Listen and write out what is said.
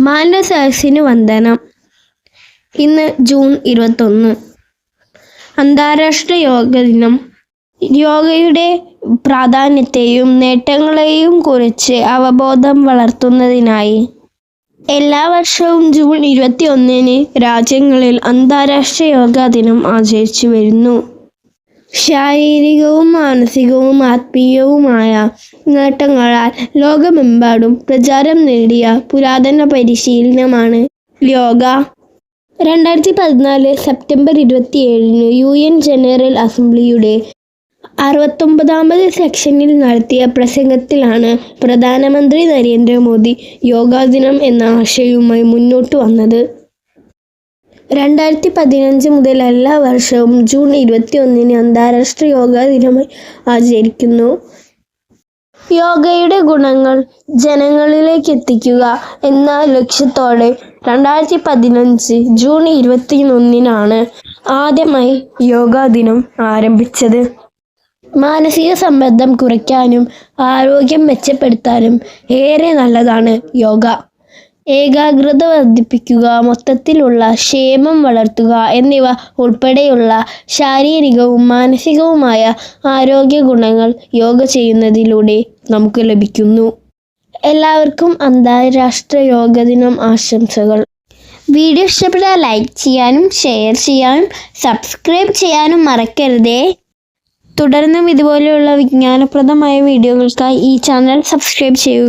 മാനസരസിന് വന്ദനം. ഇന്ന് ജൂൺ ഇരുപത്തൊന്ന്. അന്താരാഷ്ട്ര യോഗ ദിനം. യോഗയുടെ പ്രാധാന്യത്തെയും നേട്ടങ്ങളെയും കുറിച്ച് അവബോധം വളർത്തുന്നതിനായി എല്ലാ വർഷവും ജൂൺ ഇരുപത്തി ഒന്നിന് രാജ്യങ്ങളിൽ അന്താരാഷ്ട്ര യോഗാ ദിനം ആചരിച്ചു വരുന്നു. ശാരീരികവും മാനസികവും ആത്മീയവുമായ നേട്ടങ്ങളാൽ ലോകമെമ്പാടും പ്രചാരം നേടിയ പുരാതന പരിശീലനമാണ് യോഗ. രണ്ടായിരത്തി പതിനാല് സെപ്റ്റംബർ ഇരുപത്തിയേഴിന് യു എൻ ജനറൽ അസംബ്ലിയുടെ അറുപത്തൊമ്പതാമത് സെക്ഷനിൽ നടത്തിയ പ്രസംഗത്തിലാണ് പ്രധാനമന്ത്രി നരേന്ദ്രമോദി യോഗാ ദിനം എന്ന ആശയവുമായി മുന്നോട്ട് വന്നത്. രണ്ടായിരത്തി പതിനഞ്ച് മുതൽ എല്ലാ വർഷവും ജൂൺ ഇരുപത്തി ഒന്നിന് അന്താരാഷ്ട്ര യോഗാ ദിനമായി ആചരിക്കുന്നു. യോഗയുടെ ഗുണങ്ങൾ ജനങ്ങളിലേക്ക് എത്തിക്കുക എന്ന ലക്ഷ്യത്തോടെ രണ്ടായിരത്തി പതിനഞ്ച് ജൂൺ ഇരുപത്തി ഒന്നിനാണ് ആദ്യമായി യോഗാ ദിനം ആരംഭിച്ചത്. മാനസിക സമ്മർദ്ദം കുറയ്ക്കാനും ആരോഗ്യം മെച്ചപ്പെടുത്താനും ഏറെ നല്ലതാണ് യോഗ. ഏകാഗ്രത വർദ്ധിപ്പിക്കുക മൊത്തത്തിലുള്ള ക്ഷേമം വളർത്തുക എന്നിവ ഉൾപ്പെടെയുള്ള ശാരീരികവും മാനസികവുമായ ആരോഗ്യ ഗുണങ്ങൾ യോഗ ചെയ്യുന്നതിലൂടെ നമുക്ക് ലഭിക്കുന്നു. എല്ലാവർക്കും അന്താരാഷ്ട്ര യോഗ ദിനം ആശംസകൾ. വീഡിയോ ഇഷ്ടപ്പെട്ടാൽ ലൈക്ക് ചെയ്യാനും ഷെയർ ചെയ്യാനും സബ്സ്ക്രൈബ് ചെയ്യാനും മറക്കരുതേ. തുടർന്നും ഇതുപോലെയുള്ള വിജ്ഞാനപ്രദമായ വീഡിയോകൾക്കായി ഈ ചാനൽ സബ്സ്ക്രൈബ് ചെയ്യുക.